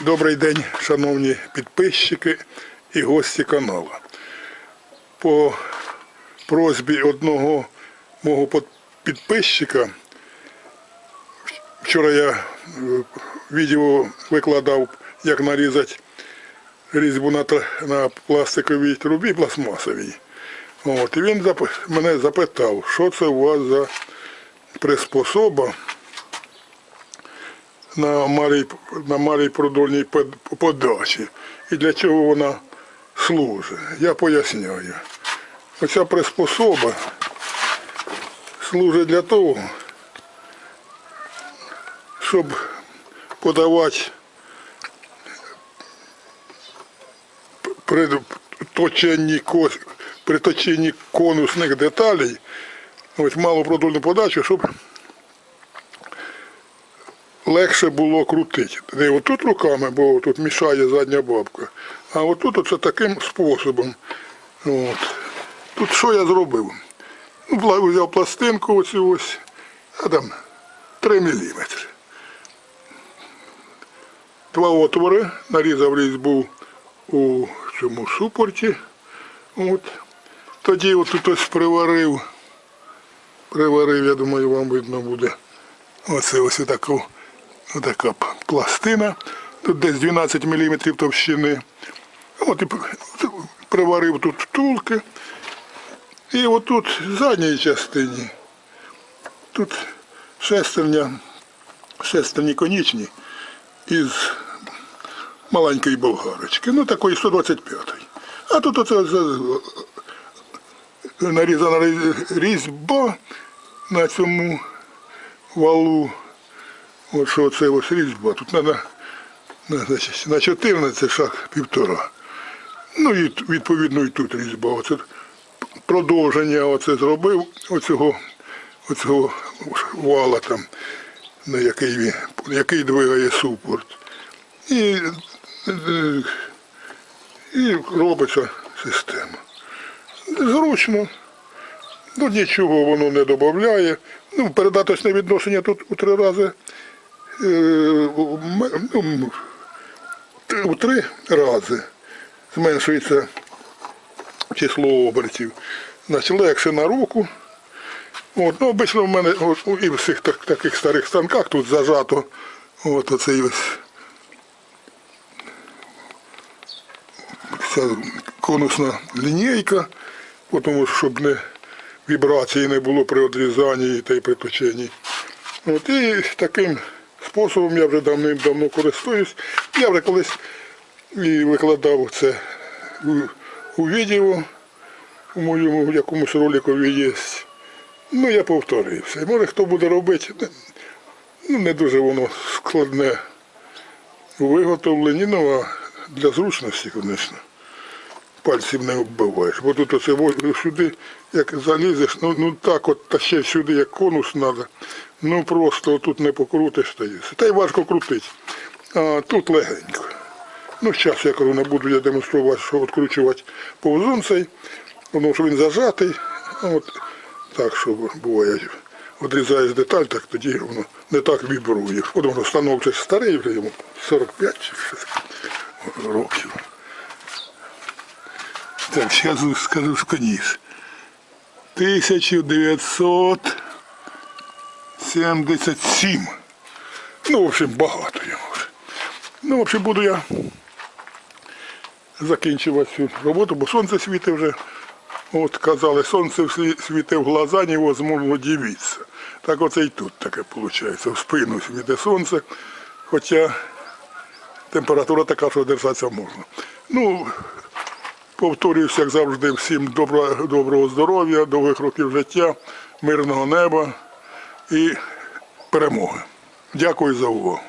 Добрий день, шановні підписчики і гості каналу. По просьбі одного мого підписчика, вчора я е, відео викладав, як нарізати різьбу на, на пластиковій трубі пластмасовій. От, і він мене запитав, що це у вас за приспособа на малій, на малій продольній под- подачі. І для чого вона служить. Я поясняю. Оця приспособа служить для того, щоб подавати при точенні, при точенні конусних деталей, ось малопродольну подачу, щоб легше було крутити. Не отут руками, бо тут мішає задня бабка. А отут оце таким способом. От. Тут що я зробив? Ну, взяв пластинку оцю ось, а там 3 мм. Два отвори, нарізав різьбу у цьому супорті. От. Тоді отут ось приварив. Приварив, я думаю, вам видно буде. Оце ось таку, така пластина. Тут десь 12 мм товщини. От і приварив тут втулки. І отут в задній частині. Тут шестерня, шестерні конічні із маленької болгарочки. Ну такої 125-ї. А тут оце нарізана різьба на цьому валу. От що це ось різьба. Тут треба на, значить, на 14 шаг півтора. Ну і відповідно і тут різьба. Оце продовження оце зробив оцього, оцього вала там, на який, він, який двигає супорт. І, і робиться система. Зручно. Ну нічого воно не додає. Ну, передаточне відношення тут у три рази. Е, ну, у три рази зменшується число обертів. Значить, легше на руку. От, ну, обично в мене от, і в всіх так, таких старих станках тут зажато от оцей ось ця конусна лінійка, тому що щоб не вібрації не було при одрізанні та й при точенні. От, і таким способом я вже давним-давно користуюсь. Я вже колись і викладав це у, у відео, у моєму якомусь роликові є. Ну, я повторився. І може хто буде робити, ну не дуже воно складне у виготовленні, ну а для зручності, звісно, пальців не оббиваєш. Бо тут оце сюди, як залізеш, ну, ну так от та ще сюди, як конус треба, Ну просто тут не покрутиш стається. Та й важко крутити. А тут легенько. Ну, зараз я кажу, не буду я демонструвати, що відкручувати повзун цей, тому що він зажатий. От так, що буває. Одрізаєш деталь, так тоді воно не так вібрує. От воно станок старий, вже йому 45 чи років. Так, зараз скажу з коніс. 1900. 77. Ну, в общем, багато йому вже. Ну, в общем, буду я закінчувати цю роботу, бо сонце світить вже. От казали, сонце світить в глаза, невозможно дивитися. Так оце і тут таке виходить. В спину світить сонце. Хоча температура така, що держатися можна. Ну, повторююсь, як завжди, всім добро, доброго здоров'я, довгих років життя, мирного неба і перемоги. Дякую за увагу.